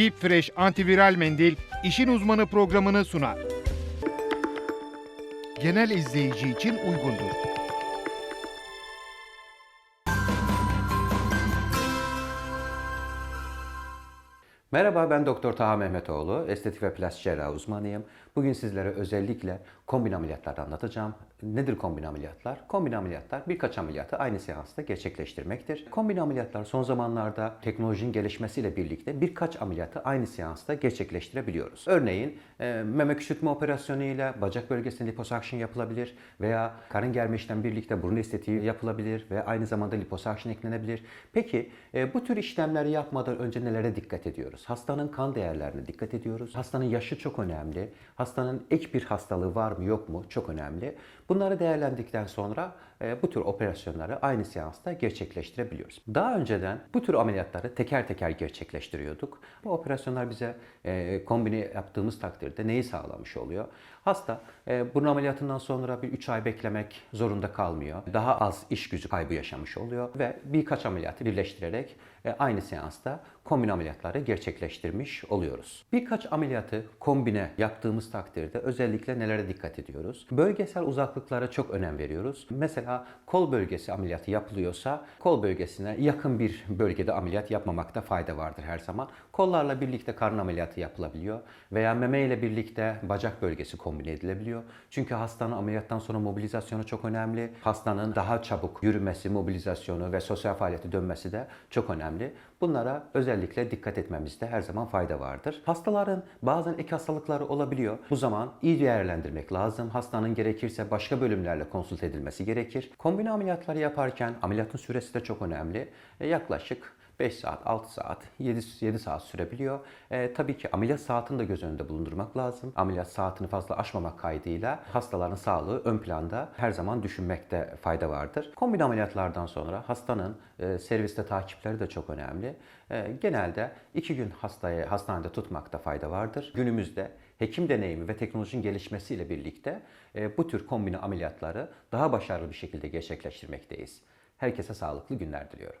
Deep Fresh antiviral mendil işin uzmanı programını sunar. Genel izleyici için uygundur. Merhaba ben Doktor Taha Mehmetoğlu. Estetik ve plastik cerrahi uzmanıyım. Bugün sizlere özellikle kombin ameliyatlar anlatacağım. Nedir kombin ameliyatlar? Kombin ameliyatlar birkaç ameliyatı aynı seansta gerçekleştirmektir. Kombin ameliyatlar son zamanlarda teknolojinin gelişmesiyle birlikte birkaç ameliyatı aynı seansta gerçekleştirebiliyoruz. Örneğin e, meme küçültme operasyonuyla bacak bölgesinde liposuction yapılabilir veya karın germe birlikte burun estetiği yapılabilir ve aynı zamanda liposuction eklenebilir. Peki e, bu tür işlemleri yapmadan önce nelere dikkat ediyoruz? Hastanın kan değerlerine dikkat ediyoruz. Hastanın yaşı çok önemli. Hastanın ek bir hastalığı var mı yok mu çok önemli. Bunları değerlendikten sonra e, bu tür operasyonları aynı seansta gerçekleştirebiliyoruz. Daha önceden bu tür ameliyatları teker teker gerçekleştiriyorduk. Bu operasyonlar bize e, kombini yaptığımız takdirde neyi sağlamış oluyor? Hasta e, burun ameliyatından sonra bir 3 ay beklemek zorunda kalmıyor. Daha az iş gücü kaybı yaşamış oluyor ve birkaç ameliyatı birleştirerek e, aynı seansta kombin ameliyatları gerçekleştirmiş oluyoruz. Birkaç ameliyatı kombine yaptığımız takdirde özellikle nelere dikkat ediyoruz? Bölgesel uzaklıklara çok önem veriyoruz. Mesela kol bölgesi ameliyatı yapılıyorsa kol bölgesine yakın bir bölgede ameliyat yapmamakta fayda vardır her zaman. Kollarla birlikte karın ameliyatı yapılabiliyor veya meme ile birlikte bacak bölgesi kombine edilebiliyor. Çünkü hastanın ameliyattan sonra mobilizasyonu çok önemli. Hastanın daha çabuk yürümesi, mobilizasyonu ve sosyal faaliyete dönmesi de çok önemli. Bunlara özellikle dikkat etmemizde her zaman fayda vardır. Hastaların bazen ek hastalıkları olabiliyor. Bu zaman iyi değerlendirmek lazım. Hastanın gerekirse başka bölümlerle konsult edilmesi gerekir. Kombine ameliyatları yaparken ameliyatın süresi de çok önemli. E, yaklaşık 5 saat, 6 saat, 7, 7 saat sürebiliyor. E, tabii ki ameliyat saatini de göz önünde bulundurmak lazım. Ameliyat saatini fazla aşmamak kaydıyla hastaların sağlığı ön planda her zaman düşünmekte fayda vardır. Kombin ameliyatlardan sonra hastanın e, serviste takipleri de çok önemli. E, genelde 2 gün hastayı hastanede tutmakta fayda vardır. Günümüzde hekim deneyimi ve teknolojinin gelişmesiyle birlikte e, bu tür kombine ameliyatları daha başarılı bir şekilde gerçekleştirmekteyiz. Herkese sağlıklı günler diliyorum.